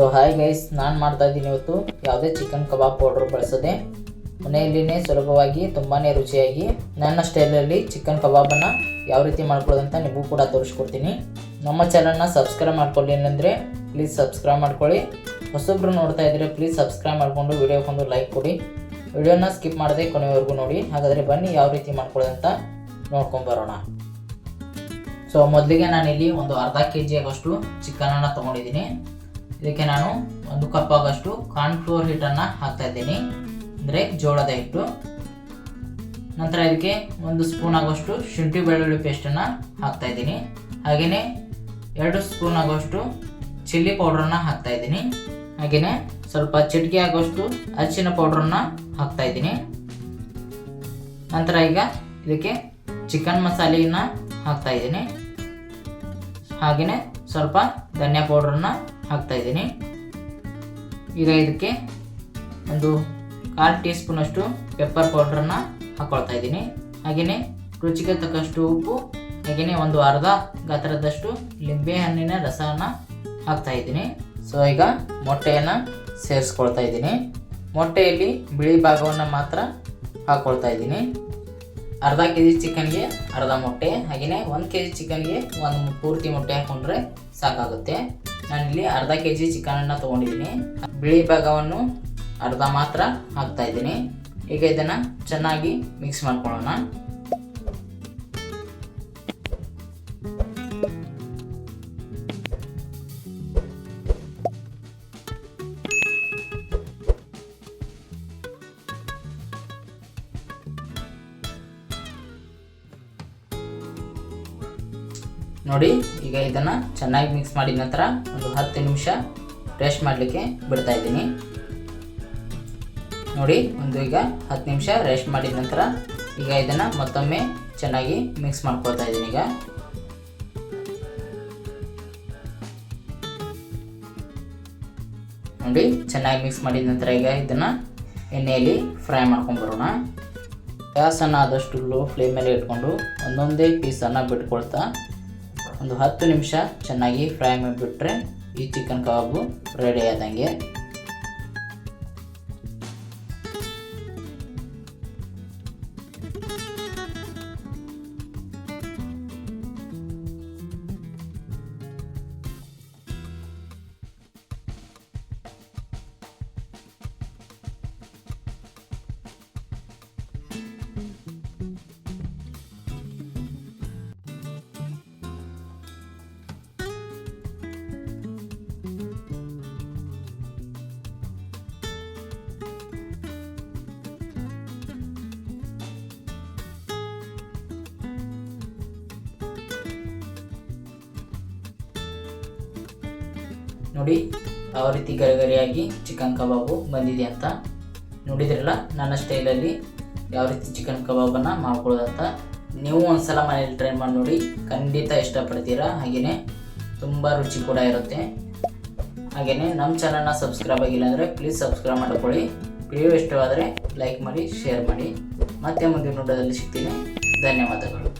So hi guys ನಾನು ಮಾಡ್ತಾ ಇದ್ದೀನಿ ಇವತ್ತು ಯಾವುದೇ ಚಿಕನ್ ಕಬಾಬ್ ಪೌಡ್ರ್ ಬಳಸದೆ. ಮನೆಯಲ್ಲಿನೇ ಸುಲಭವಾಗಿ ತುಂಬಾ ರುಚಿಯಾಗಿ ನನ್ನ ಸ್ಟೈಲಲ್ಲಿ ಚಿಕನ್ ಕಬಾಬನ್ನು ಯಾವ ರೀತಿ ಮಾಡ್ಕೊಳ್ಳೋದಂತ ನಿಮಗೂ ಕೂಡ ತೋರಿಸ್ಕೊಡ್ತೀನಿ. ನಮ್ಮ ಚಾನಲ್ನ ಸಬ್ಸ್ಕ್ರೈಬ್ ಮಾಡ್ಕೊಳ್ಳಿ ಏನಂದರೆ ಪ್ಲೀಸ್ ಸಬ್ಸ್ಕ್ರೈಬ್ ಮಾಡ್ಕೊಳ್ಳಿ. ಹೊಸೊಬ್ಬರು ನೋಡ್ತಾ ಇದ್ದರೆ ಪ್ಲೀಸ್ ಸಬ್ಸ್ಕ್ರೈಬ್ ಮಾಡಿಕೊಂಡು ವಿಡಿಯೋಕ್ಕೊಂದು ಲೈಕ್ ಕೊಡಿ. ವಿಡಿಯೋನ ಸ್ಕಿಪ್ ಮಾಡದೆ ಕೊನೆವರೆಗೂ ನೋಡಿ. ಹಾಗಾದರೆ ಬನ್ನಿ ಯಾವ ರೀತಿ ಮಾಡ್ಕೊಳ್ಳೋದಂತ ನೋಡ್ಕೊಂಬರೋಣ ಸೊ ಮೊದಲಿಗೆ ನಾನಿಲ್ಲಿ ಒಂದು ಅರ್ಧ ಕೆ ಜಿ ಆಗೋಷ್ಟು ಚಿಕನನ್ನು ತೊಗೊಂಡಿದ್ದೀನಿ. ಇದಕ್ಕೆ ನಾನು ಒಂದು ಕಪ್ ಆಗೋಷ್ಟು ಕಾರ್ನ್ಫ್ಲೋರ್ ಹಿಟ್ಟನ್ನು ಹಾಕ್ತಾ ಇದ್ದೀನಿ. ಅಂದರೆ ಜೋಳದ ಹಿಟ್ಟು. ನಂತರ ಇದಕ್ಕೆ ಒಂದು ಸ್ಪೂನ್ ಆಗೋಷ್ಟು ಶುಂಠಿ ಬೆಳ್ಳುಳ್ಳಿ ಪೇಸ್ಟನ್ನು ಹಾಕ್ತಾ ಇದ್ದೀನಿ. ಹಾಗೆಯೇ ಎರಡು ಸ್ಪೂನ್ ಆಗೋಷ್ಟು ಚಿಲ್ಲಿ ಪೌಡ್ರನ್ನು ಹಾಕ್ತಾ ಇದ್ದೀನಿ. ಹಾಗೆಯೇ ಸ್ವಲ್ಪ ಚಿಟಿಕೆ ಆಗೋಷ್ಟು ಅರಿಶಿನ ಪೌಡ್ರನ್ನು ಹಾಕ್ತಾ ಇದ್ದೀನಿ. ನಂತರ ಈಗ ಇದಕ್ಕೆ ಚಿಕನ್ ಮಸಾಲೆಯನ್ನು ಹಾಕ್ತಾ ಇದ್ದೀನಿ. ಹಾಗೆಯೇ ಸ್ವಲ್ಪ ಧನಿಯಾ ಪೌಡ್ರನ್ನ ಹಾಕ್ತಾ ಇದ್ದೀನಿ. ಈಗ ಇದಕ್ಕೆ ಒಂದು ಕಾಲು ಟೀ ಸ್ಪೂನಷ್ಟು ಪೆಪ್ಪರ್ ಪೌಡ್ರನ್ನ ಹಾಕ್ಕೊಳ್ತಾ ಇದ್ದೀನಿ. ಹಾಗೆಯೇ ರುಚಿಗೆ ತಕ್ಕಷ್ಟು ಉಪ್ಪು ಹಾಗೆಯೇ ಒಂದು ಅರ್ಧ ಗಾತ್ರದಷ್ಟು ಲಿಂಬೆ ಹಣ್ಣಿನ ರಸವನ್ನು ಹಾಕ್ತಾ ಇದ್ದೀನಿ. ಸೊ, ಈಗ ಮೊಟ್ಟೆಯನ್ನು ಸೇರಿಸ್ಕೊಳ್ತಾ ಇದ್ದೀನಿ. ಮೊಟ್ಟೆಯಲ್ಲಿ ಬಿಳಿ ಭಾಗವನ್ನು ಮಾತ್ರ ಹಾಕ್ಕೊಳ್ತಾ ಇದ್ದೀನಿ. ಅರ್ಧ ಕೆ ಜಿ ಚಿಕನ್ಗೆ ಅರ್ಧ ಮೊಟ್ಟೆ ಹಾಗೆಯೇ ಒಂದು ಕೆ ಜಿ ಚಿಕನ್ಗೆ ಒಂದು ಪೂರ್ತಿ ಮೊಟ್ಟೆ ಹಾಕ್ಕೊಂಡ್ರೆ ಸಾಕಾಗುತ್ತೆ. ನಾನಿಲ್ಲಿ ಅರ್ಧ ಕೆ ಜಿ ಚಿಕನನ್ನು ತೊಗೊಂಡಿದ್ದೀನಿ. ಬಿಳಿ ಭಾಗವನ್ನು ಅರ್ಧ ಮಾತ್ರ ಹಾಕ್ತಾ ಇದ್ದೀನಿ. ಈಗ ಇದನ್ನು ಚೆನ್ನಾಗಿ ಮಿಕ್ಸ್ ಮಾಡ್ಕೊಳ್ಳೋಣ. ನೋಡಿ, ಈಗ ಇದನ್ನು ಚೆನ್ನಾಗಿ ಮಿಕ್ಸ್ ಮಾಡಿದ ನಂತರ ಒಂದು ಹತ್ತು ನಿಮಿಷ ರೆಸ್ಟ್ ಮಾಡಲಿಕ್ಕೆ ಬಿಡ್ತಾ ಇದ್ದೀನಿ. ನೋಡಿ, ಒಂದು ಈಗ ಹತ್ತು ನಿಮಿಷ ರೆಸ್ಟ್ ಮಾಡಿದ ನಂತರ ಈಗ ಇದನ್ನು ಮತ್ತೊಮ್ಮೆ ಚೆನ್ನಾಗಿ ಮಿಕ್ಸ್ ಮಾಡ್ಕೊಳ್ತಾ ಇದ್ದೀನಿ ಈಗ. ನೋಡಿ, ಚೆನ್ನಾಗಿ ಮಿಕ್ಸ್ ಮಾಡಿದ ನಂತರ ಈಗ ಇದನ್ನು ಎಣ್ಣೆಯಲ್ಲಿ ಫ್ರೈ ಮಾಡ್ಕೊಂಬರೋಣ ಗ್ಯಾಸನ್ನು ಆದಷ್ಟು ಲೋ ಫ್ಲೇಮಲ್ಲಿ ಇಟ್ಕೊಂಡು ಒಂದೊಂದೇ ಪೀಸನ್ನು ಬಿಟ್ಕೊಳ್ತಾ ಒಂದು ಹತ್ತು ನಿಮಿಷ ಚೆನ್ನಾಗಿ ಫ್ರೈ ಮಾಡಿಬಿಟ್ರೆ ಈ ಚಿಕನ್ ಕಬಾಬು ರೆಡಿ ಆದಂಗೆ. ನೋಡಿ ಯಾವ ರೀತಿ ಗರಿಗರಿಯಾಗಿ ಚಿಕನ್ ಕಬಾಬು ಬಂದಿದೆ ಅಂತ ನೋಡಿದ್ರಲ್ಲ? ನನ್ನ ಸ್ಟೈಲಲ್ಲಿ ಯಾವ ರೀತಿ ಚಿಕನ್ ಕಬಾಬನ್ನು ಮಾಡ್ಕೊಳ್ಳೋದಂತ ನೀವು ಒಂದ್ಸಲ ಮನೇಲಿ ಟ್ರೈ ಮಾಡಿ ನೋಡಿ, ಖಂಡಿತ ಇಷ್ಟಪಡ್ತೀರಾ? ಹಾಗೆಯೇ ತುಂಬ ರುಚಿ ಕೂಡ ಇರುತ್ತೆ. ಹಾಗೆಯೇ ನಮ್ಮ ಚಾನಲ್ನ ಸಬ್ಸ್ಕ್ರೈಬ್ ಆಗಿಲ್ಲ ಅಂದರೆ ಪ್ಲೀಸ್ ಸಬ್ಸ್ಕ್ರೈಬ್ ಮಾಡ್ಕೊಳ್ಳಿ. ವಿಡಿಯೋ ಇಷ್ಟವಾದರೆ ಲೈಕ್ ಮಾಡಿ ಶೇರ್ ಮಾಡಿ. ಮತ್ತೆ ಮುಂದಿನ ನೋಟದಲ್ಲಿ ಸಿಗ್ತೀನಿ. ಧನ್ಯವಾದಗಳು.